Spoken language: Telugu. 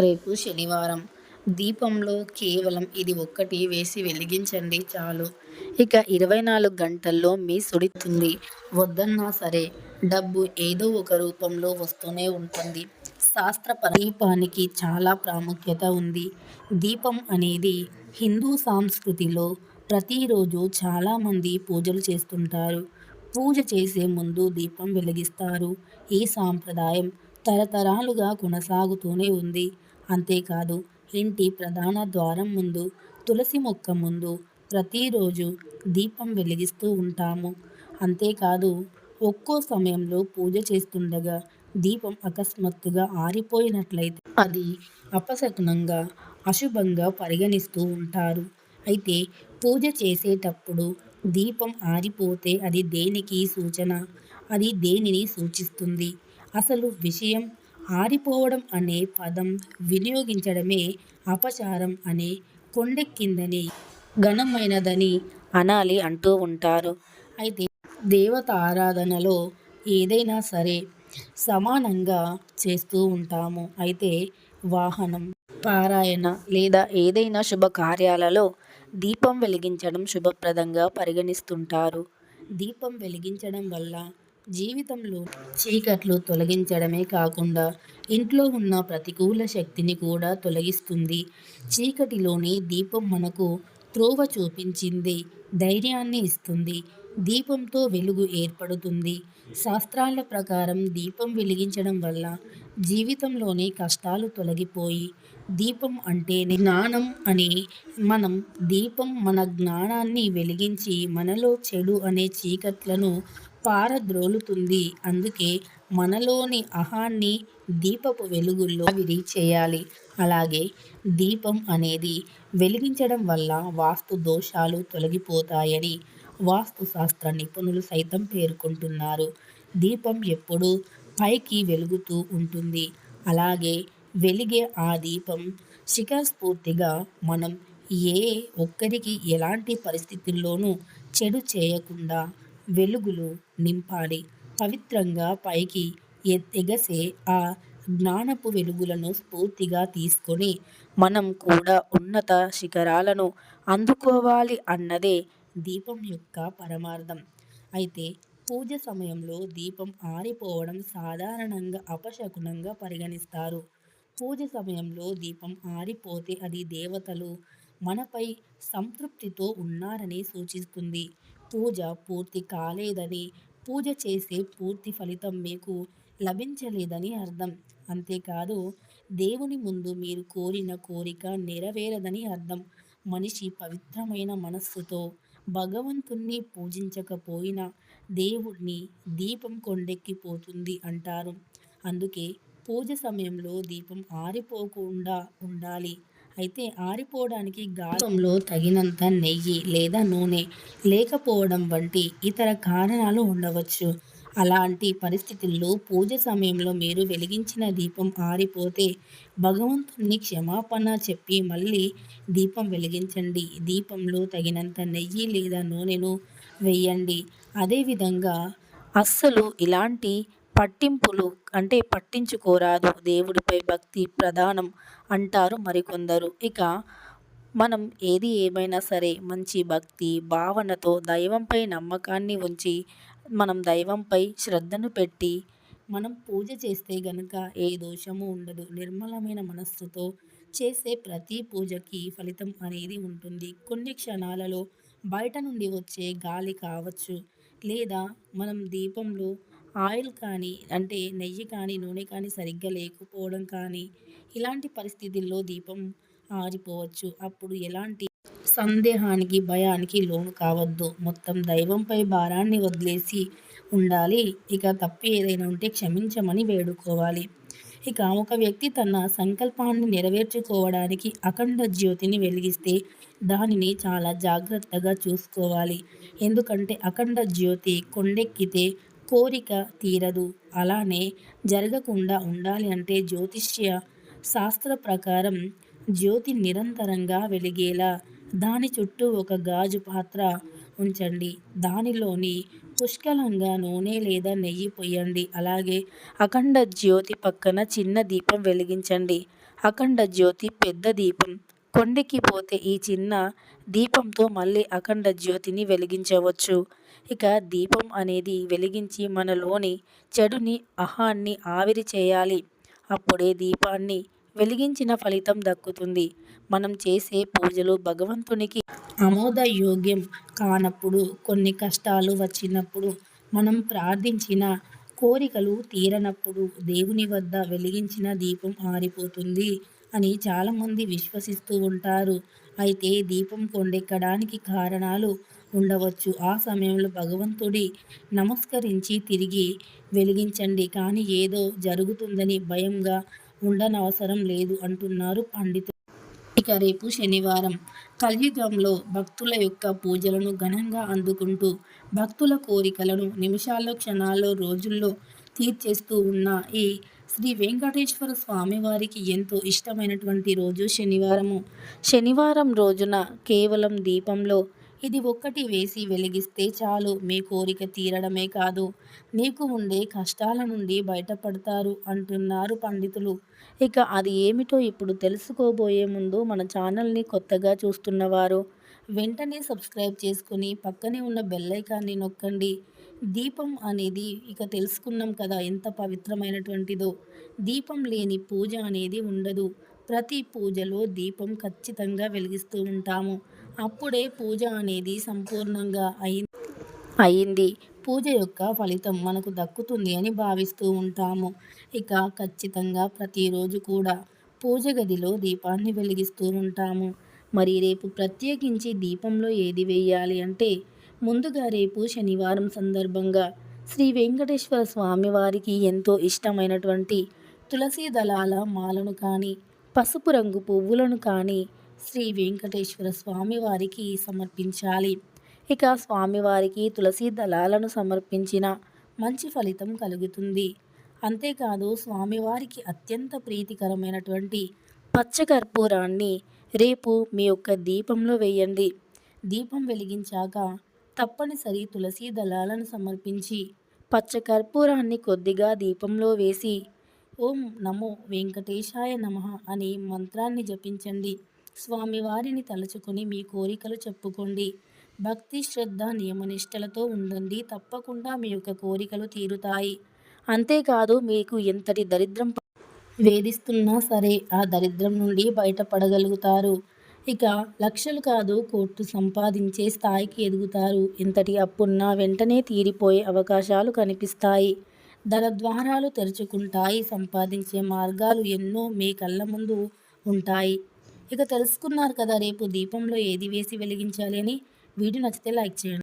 రేపు శనివారం. దీపంలో కేవలం ఇది ఒక్కటి వేసి వెలిగించండి చాలు. ఇక ఇరవై నాలుగు గంటల్లో మీ సుడితుంది వద్దన్నా సరే డబ్బు ఏదో ఒక రూపంలో వస్తూనే ఉంటుంది. శాస్త్ర దీపానికి చాలా ప్రాముఖ్యత ఉంది. దీపం అనేది హిందూ సంస్కృతిలో ప్రతిరోజు చాలామంది పూజలు చేస్తుంటారు. పూజ చేసే ముందు దీపం వెలిగిస్తారు. ఈ సాంప్రదాయం తరతరాలుగా కొనసాగుతూనే ఉంది. అంతేకాదు ఇంటి ప్రధాన ద్వారం ముందు తులసి మొక్క ముందు ప్రతిరోజు దీపం వెలిగిస్తూ ఉంటాము. అంతేకాదు ఒక్కో సమయంలో పూజ చేస్తుండగా దీపం అకస్మాత్తుగా ఆరిపోయినట్లయితే అది అపశకునంగా అశుభంగా పరిగణిస్తూ ఉంటారు. అయితే పూజ చేసేటప్పుడు దీపం ఆరిపోతే అది దేనికి సూచన? అది దేనిని సూచిస్తుంది? అసలు విషయం ఆరిపోవడం అనే పదం వినియోగించడమే అపచారం అనే కొండెక్కిందని ఘనమైనదని అనాలి అంటూ ఉంటారు. అయితే దేవత ఆరాధనలో ఏదైనా సరే సమానంగా చేస్తూ ఉంటాము. అయితే వాహనం పారాయణ లేదా ఏదైనా శుభకార్యాలలో దీపం వెలిగించడం శుభప్రదంగా పరిగణిస్తుంటారు. దీపం వెలిగించడం వల్ల జీవితంలో చీకట్లు తొలగించడమే కాకుండా ఇంట్లో ఉన్న ప్రతికూల శక్తిని కూడా తొలగిస్తుంది. చీకటిలోని దీపం మనకు త్రోవ చూపించింది ధైర్యాన్ని ఇస్తుంది దీపంతో వెలుగు ఏర్పడుతుంది. శాస్త్రాల ప్రకారం దీపం వెలిగించడం వల్ల జీవితంలోని కష్టాలు తొలగిపోయి దీపం అంటే జ్ఞానం అని మనం దీపం మన జ్ఞానాన్ని వెలిగించి మనలో చెడు అనే చీకట్లను పారద్రోలుతుంది. అందుకే మనలోని అహాన్ని దీపపు వెలుగుల్లో విరి చేయాలి అలాగే దీపం అనేది వెలిగించడం వల్ల వాస్తు దోషాలు తొలగిపోతాయని వాస్తు శాస్త్ర నిపుణులు సైతం పేర్కొంటున్నారు. దీపం ఎప్పుడూ పైకి వెలుగుతూ ఉంటుంది. అలాగే వెలిగే ఆ దీపం శిఖస్ఫూర్తిగా మనం ఏ ఒక్కరికి ఎలాంటి పరిస్థితుల్లోనూ చెడు చేయకుండా వెలుగులు నింపాలి. పవిత్రంగా పైకి ఎగసే ఆ జ్ఞానపు వెలుగులను స్ఫూర్తిగా తీసుకొని మనం కూడా ఉన్నత శిఖరాలను అందుకోవాలి అన్నదే దీపం యొక్క పరమార్థం. అయితే పూజ సమయంలో దీపం ఆరిపోవడం సాధారణంగా అపశకునంగా పరిగణిస్తారు. పూజ సమయంలో దీపం ఆరిపోతే అది దేవతలు మనపై సంతృప్తితో ఉన్నారని సూచిస్తుంది. పూజ పూర్తి కాలేదని పూజ చేసే పూర్తి ఫలితం మీకు లభించలేదని అర్థం. అంతేకాదు దేవుని ముందు మీరు కోరిన కోరిక నెరవేరదని అర్థం. మనిషి పవిత్రమైన మనస్సుతో భగవంతుణ్ణి పూజించకపోయినా దేవుణ్ణి దీపం కొండెక్కిపోతుంది అంటారు. అందుకే పూజ సమయంలో దీపం ఆరిపోకుండా ఉండాలి. అయితే ఆరిపోవడానికి గాలంలో తగినంత నెయ్యి లేదా నూనె లేకపోవడం వంటి ఇతర కారణాలు ఉండవచ్చు. అలాంటి పరిస్థితుల్లో పూజ సమయంలో మీరు వెలిగించిన దీపం ఆరిపోతే భగవంతుని క్షమాపణ చెప్పి మళ్ళీ దీపం వెలిగించండి. దీపంలో తగినంత నెయ్యి లేదా నూనెను వేయండి. అదేవిధంగా అస్సలు ఇలాంటి పట్టింపులు అంటే పట్టించుకోరాదు. దేవుడిపై భక్తి ప్రధానం అంటారు మరికొందరు. ఇక మనం ఏది ఏమైనా సరే మంచి భక్తి భావనతో దైవంపై నమ్మకాన్ని ఉంచి మనం దైవంపై శ్రద్ధను పెట్టి మనం పూజ చేస్తే గనుక ఏ దోషము ఉండదు. నిర్మలమైన మనస్సుతో చేసే ప్రతి పూజకి ఫలితం అనేది ఉంటుంది. కొన్ని క్షణాలలో బయట నుండి వచ్చే గాలి కావచ్చు లేదా మనం దీపంలో ఆయిల్ కానీ అంటే నెయ్యి కానీ నూనె కానీ సరిగ్గా లేకపోవడం కానీ ఇలాంటి పరిస్థితుల్లో దీపం ఆరిపోవచ్చు. అప్పుడు ఎలాంటి సందేహానికి భయానికి లోను కావద్దు. మొత్తం దైవంపై భారాన్ని వదిలేసి ఉండాలి. ఇక తప్పి ఏదైనా ఉంటే క్షమించమని వేడుకోవాలి. ఇక ఒక వ్యక్తి తన సంకల్పాన్ని నెరవేర్చుకోవడానికి అఖండ జ్యోతిని వెలిగిస్తే దానిని చాలా జాగ్రత్తగా చూసుకోవాలి. ఎందుకంటే అఖండ జ్యోతి కొండెక్కితే కోరిక తీరదు. అలానే జరగకుండా ఉండాలి అంటే జ్యోతిష్య శాస్త్ర ప్రకారం జ్యోతి నిరంతరంగా వెలిగేలా దాని చుట్టూ ఒక గాజు పాత్ర ఉంచండి. దానిలోని పుష్కలంగా నూనె లేదా నెయ్యి పొయ్యండి. అలాగే అఖండ జ్యోతి పక్కన చిన్న దీపం వెలిగించండి. అఖండ జ్యోతి పెద్ద దీపం కొండకి పోతే ఈ చిన్న దీపంతో మళ్ళీ అఖండ జ్యోతిని వెలిగించవచ్చు. ఇక దీపం అనేది వెలిగించి మనలోని చెడుని అహాన్ని ఆవిరి చేయాలి. అప్పుడే దీపాన్ని వెలిగించిన ఫలితం దక్కుతుంది. మనం చేసే పూజలు భగవంతునికి ఆమోదయోగ్యం కానప్పుడు కొన్ని కష్టాలు వచ్చినప్పుడు మనం ప్రార్థించిన కోరికలు తీరనప్పుడు దేవుని వద్ద వెలిగించిన దీపం ఆరిపోతుంది. అని చాలామంది విశ్వసిస్తూ ఉంటారు. అయితే దీపం కొండెక్కడానికి కారణాలు ఉండవచ్చు. ఆ సమయంలో భగవంతుడి నమస్కరించి తిరిగి వెలిగించండి. కానీ ఏదో జరుగుతుందని భయంగా ఉండనవసరం లేదు అంటున్నారు పండితులు. ఇక రేపు శనివారం కలియుగంలో భక్తుల యొక్క పూజలను ఘనంగా అందుకుంటూ భక్తుల కోరికలను నిమిషాల్లో క్షణాల్లో రోజుల్లో తీర్చేస్తూ ఉన్న ఈ శ్రీ వెంకటేశ్వర స్వామి వారికి ఎంతో ఇష్టమైనటువంటి రోజు శనివారము. శనివారం రోజున కేవలం దీపంలో ఇది ఒక్కటి వేసి వెలిగిస్తే చాలు. మీ కోరిక తీరడమే కాదు. నీకు ఉండే కష్టాల నుండి బయటపడతారు అంటున్నారు పండితులు. ఇక అది ఏమిటో ఇప్పుడు తెలుసుకోబోయే ముందు మన ఛానల్ని కొత్తగా చూస్తున్నవారు వెంటనే సబ్స్క్రైబ్ చేసుకుని పక్కనే ఉన్న బెల్లైకాన్ని నొక్కండి. దీపం అనేది ఇక తెలుసుకున్నాం కదా ఎంత పవిత్రమైనటువంటిదో. దీపం లేని పూజ అనేది ఉండదు. ప్రతి పూజలో దీపం ఖచ్చితంగా వెలిగిస్తూ ఉంటాము. అప్పుడే పూజ అనేది సంపూర్ణంగా అయి అయింది. పూజ యొక్క ఫలితం మనకు దక్కుతుంది అని భావిస్తూ ఉంటాము. ఇక ఖచ్చితంగా ప్రతిరోజు కూడా పూజ గదిలో దీపాన్ని వెలిగిస్తూ ఉంటాము. మరి రేపు ప్రత్యేకించి దీపంలో ఏది వేయాలి అంటే ముందుగా రేపు శనివారం సందర్భంగా శ్రీ వెంకటేశ్వర స్వామి వారికి ఎంతో ఇష్టమైనటువంటి తులసి దళాల మాలను కానీ పసుపు రంగు పువ్వులను కానీ శ్రీ వెంకటేశ్వర స్వామివారికి సమర్పించాలి. ఇక స్వామివారికి తులసి దళాలను సమర్పించిన మంచి ఫలితం కలుగుతుంది. అంతేకాదు స్వామివారికి అత్యంత ప్రీతికరమైనటువంటి పచ్చకర్పూరాన్ని రేపు మీ యొక్క దీపంలో వేయండి. దీపం వెలిగించాక తప్పనిసరి తులసి దళాలను సమర్పించి పచ్చకర్పూరాన్ని కొద్దిగా దీపంలో వేసి ఓం నమో వెంకటేశాయ నమ అని మంత్రాన్ని జపించండి. స్వామివారిని తలుచుకొని మీ కోరికలు చెప్పుకోండి. భక్తి శ్రద్ధ నియమనిష్టలతో ఉండండి. తప్పకుండా మీ యొక్క కోరికలు తీరుతాయి. అంతేకాదు మీకు ఎంతటి దరిద్రం వేధిస్తున్నా సరే ఆ దరిద్రం నుండి బయటపడగలుగుతారు. ఇక లక్షలు కాదు కోట్లు సంపాదించే స్థాయికి ఎదుగుతారు. ఇంతటి అప్పున్నా వెంటనే తీరిపోయే అవకాశాలు కనిపిస్తాయి. ధన ద్వారాలు తెరుచుకుంటాయి. సంపాదించే మార్గాలు ఎన్నో మీ కళ్ళ ముందు ఉంటాయి. ఇక తెలుసుకున్నారు కదా రేపు దీపంలో ఏది వేసి వెలిగించాలి అని? వీడియో నచ్చితే లైక్ చేయండి.